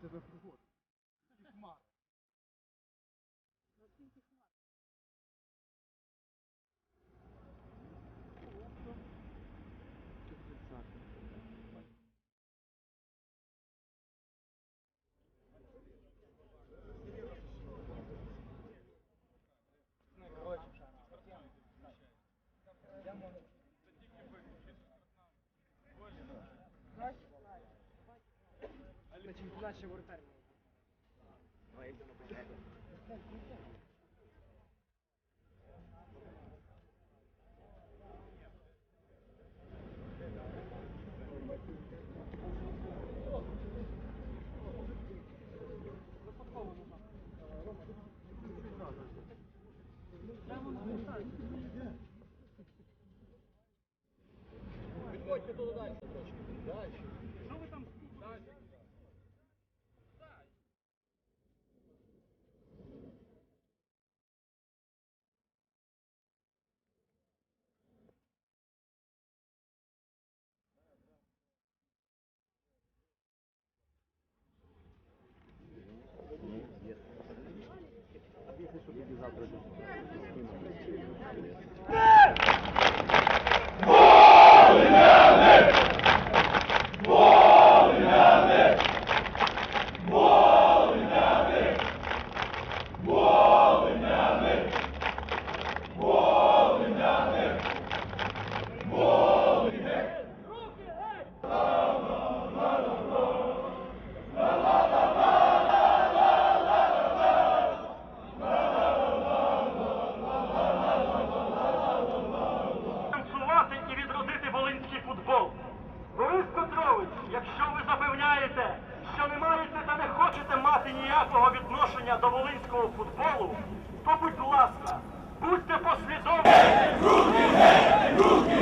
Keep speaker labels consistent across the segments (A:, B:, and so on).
A: тебе пригод. І хмар. Yeah. Що
B: не маєте та не хочете мати ніякого відношення до волинського футболу, то будь ласка, будьте послідовні.
C: Небайдужі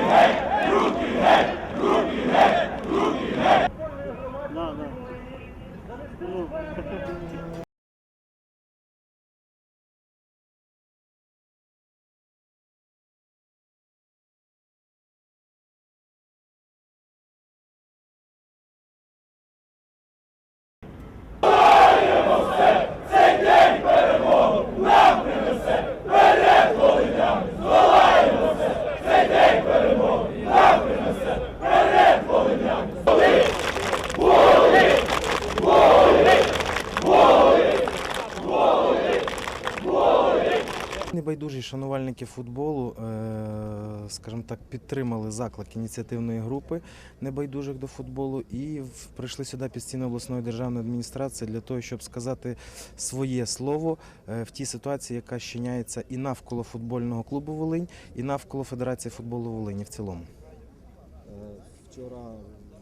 C: шанувальники футболу, е, скажімо так, підтримали заклик ініціативної групи небайдужих до футболу і прийшли сюди під стіни обласної державної адміністрації для того, щоб сказати своє слово е, в тій ситуації, яка щиняється і навколо футбольного клубу Волинь, і навколо Федерації футболу Волині в цілому.
D: Е, Вчора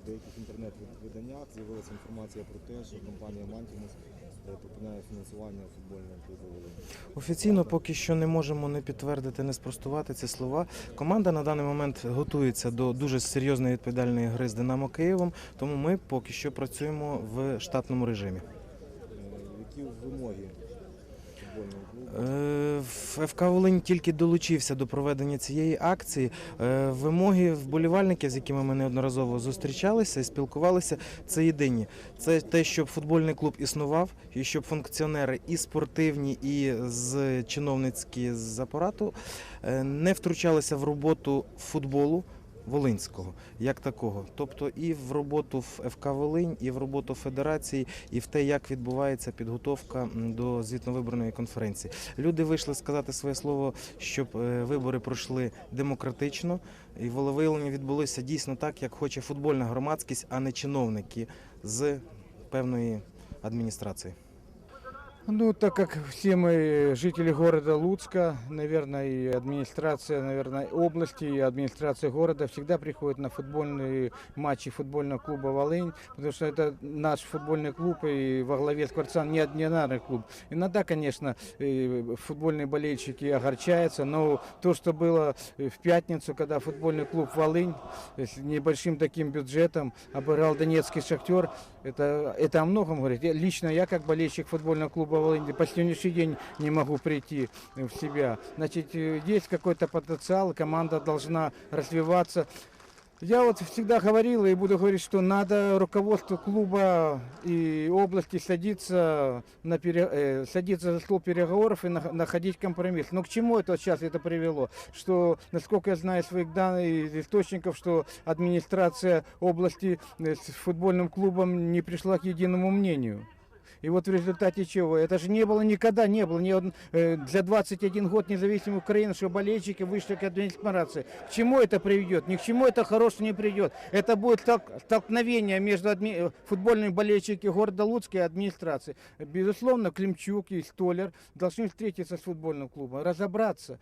D: в деяких інтернет-виданнях з'явилася інформація про те, що компанія Мантімус припиняє фінансування футбольного клубу Волинь.
C: Офіційно поки що не можемо не підтвердити, не спростувати ці слова. Команда на даний момент готується до дуже серйозної відповідальної гри з Динамо Києвом, тому ми поки що працюємо в штатному режимі.
D: Е, Які вимоги
C: ФК Волинь тільки долучився до проведення цієї акції. Е, Вимоги вболівальників, з якими ми неодноразово зустрічалися і спілкувалися, це єдині. Це те, щоб футбольний клуб існував, і щоб функціонери і спортивні, і з чиновницькі з апарату е, не втручалися в роботу футболу. Волинського як такого, тобто і в роботу в ФК Волинь, і в роботу Федерації, і в те, як відбувається підготовка до звітно-виборної конференції. Люди вийшли сказати своє слово, щоб е, вибори пройшли демократично, і волевиявлення відбулося дійсно так, як хоче футбольна громадськість, а не чиновники з певної адміністрації.
A: Ну, так как все мы жители города Луцка, наверное, и администрация, наверное, области, и администрация города всегда приходит на футбольные матчи футбольного клуба «Волынь», потому что это наш футбольный клуб, и во главе Скворцан неординарный клуб. Иногда, конечно, футбольные болельщики огорчаются, но то, что было в пятницу, когда футбольный клуб «Волынь» с небольшим таким бюджетом обыграл донецкий «Шахтер», это, это о многом говорит. Я- лично я, как болельщик футбольного клуба «Волынь», по сегодняшний день не могу прийти в себя. Значит, э, есть какой-то потенциал, команда должна развиваться. Я вот всегда говорил и буду говорить, что надо руководству клуба и области садиться, на пере- э, садиться за стол переговоров и нах- находить компромисс. Но к чему это сейчас это привело? Что, насколько я знаю из своих данных из источников, что администрация области э, с футбольным клубом не пришла к единому мнению. И вот в результате чего? Это же не было никогда, не было ни од- э, за 21 год независимой Украины, что болельщики вышли к администрации. К чему это приведет? Ни к чему это хорошего не придет. Это будет столк- столкновение между адми- э, футбольными болельщиками города Луцка и администрацией. Безусловно, Климчук и Столер должны встретиться с футбольным клубом, разобраться,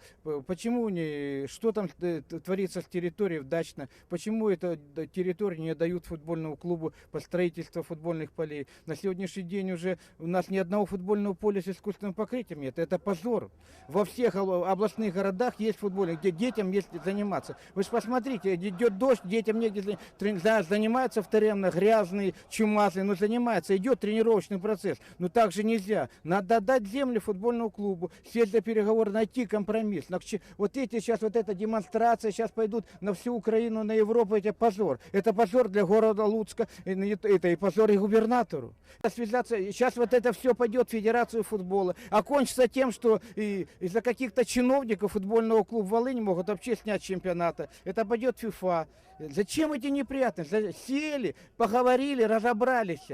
A: почему не, что там э, творится с территорией дачно, почему эту территорию не дают футбольному клубу по строительству футбольных полей. На сегодняшний день уже у нас ни одного футбольного поля с искусственным покрытием нет. Это позор. Во всех об- областных городах есть футбольные, где детям есть заниматься. Вы же посмотрите, идет дождь, детям негде занимаются в Таремно, грязные, чумазые, но занимаются, идет тренировочный процесс. Но так же нельзя. Надо отдать землю футбольному клубу, сесть за переговоры, найти компромисс. Вот эти сейчас, вот эта демонстрация сейчас пойдут на всю Украину, на Европу, это позор. Это позор для города Луцка, это и позор и губернатору. Связаться, сейчас вот это все пойдет в Федерацию футбола, а кончится тем, что из-за каких-то чиновников футбольного клуба Волынь могут вообще снять чемпионата. Это пойдет ФИФА. Зачем эти неприятности? Сели, поговорили, разобрались.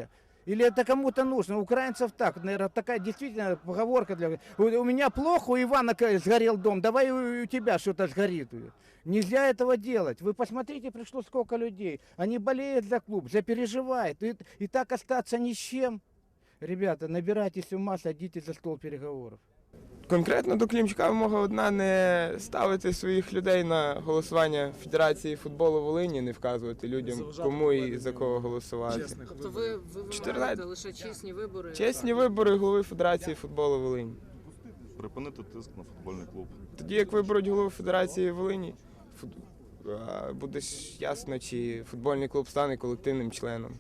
A: Или это кому-то нужно? Украинцев так, наверное, такая действительно поговорка для... У, меня плохо, у Ивана сгорел дом, давай у тебя что-то сгорит. Нельзя этого делать. Вы посмотрите, пришло сколько людей. Они болеют за клуб, запереживают. И, и так остаться ни с чем. Ребята, набирайтесь ума, садитесь за стол переговоров.
E: Конкретно до Клімчука вимога одна не ставити своїх людей на голосування Федерації футболу Волині, не вказувати людям, кому і за кого голосувати.
F: Тобто ви, ви вимагаєте лише чесні вибори?
E: Чесні вибори голови Федерації футболу Волині.
G: Припинити тиск на футбольний клуб.
E: Тоді як виберуть голову Федерації Волині, фут... буде ясно, чи футбольний клуб стане колективним членом.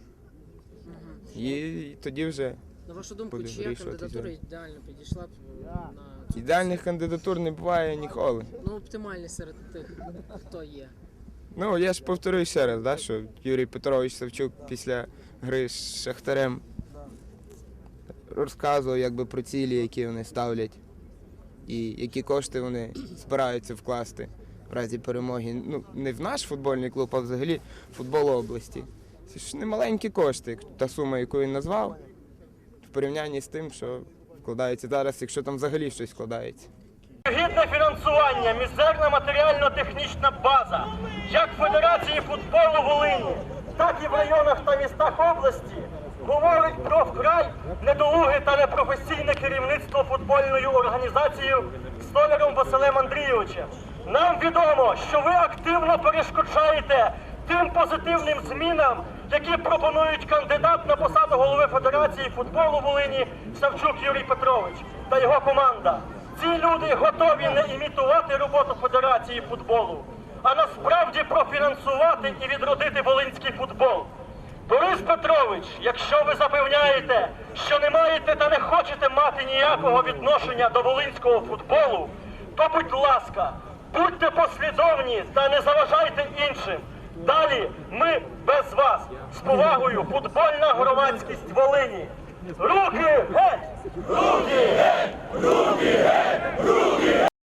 E: І тоді вже
F: На вашу думку, чия
E: вирішувати
F: кандидатура ідеально підійшла б на цю
E: ідеальних кандидатур не буває ніколи.
F: ну оптимальні серед тих, хто є?
E: Ну, я ж повторюю ще раз, да, що Юрій Петрович Савчук після гри з Шахтарем розказував якби, про цілі, які вони ставлять, і які кошти вони збираються вкласти в разі перемоги. Ну, не в наш футбольний клуб, а взагалі футбол області. Це ж не маленькі кошти, та сума, яку він назвав, порівнянні з тим, що вкладається зараз, якщо там взагалі щось вкладається.
B: Гідне фінансування, мізерна матеріально-технічна база, як Федерації футболу Волині, так і в районах та містах області, говорить про вкрай недолуге та непрофесійне керівництво футбольною організацією столяром Василем Андрійовичем. Нам відомо, що ви активно перешкоджаєте тим позитивним змінам, які пропонують кандидат на посаду голови Федерації футболу Волині Савчук Юрій Петрович та його команда. Ці люди готові не імітувати роботу Федерації футболу, а насправді профінансувати і відродити волинський футбол. Борис Петрович, якщо ви запевняєте, що не маєте та не хочете мати ніякого відношення до волинського футболу, то будь ласка, будьте послідовні та не заважайте іншим. Далі ми без вас з повагою футбольна громадськість Волині. Руки геть! Руки геть! Руки геть! Руки геть!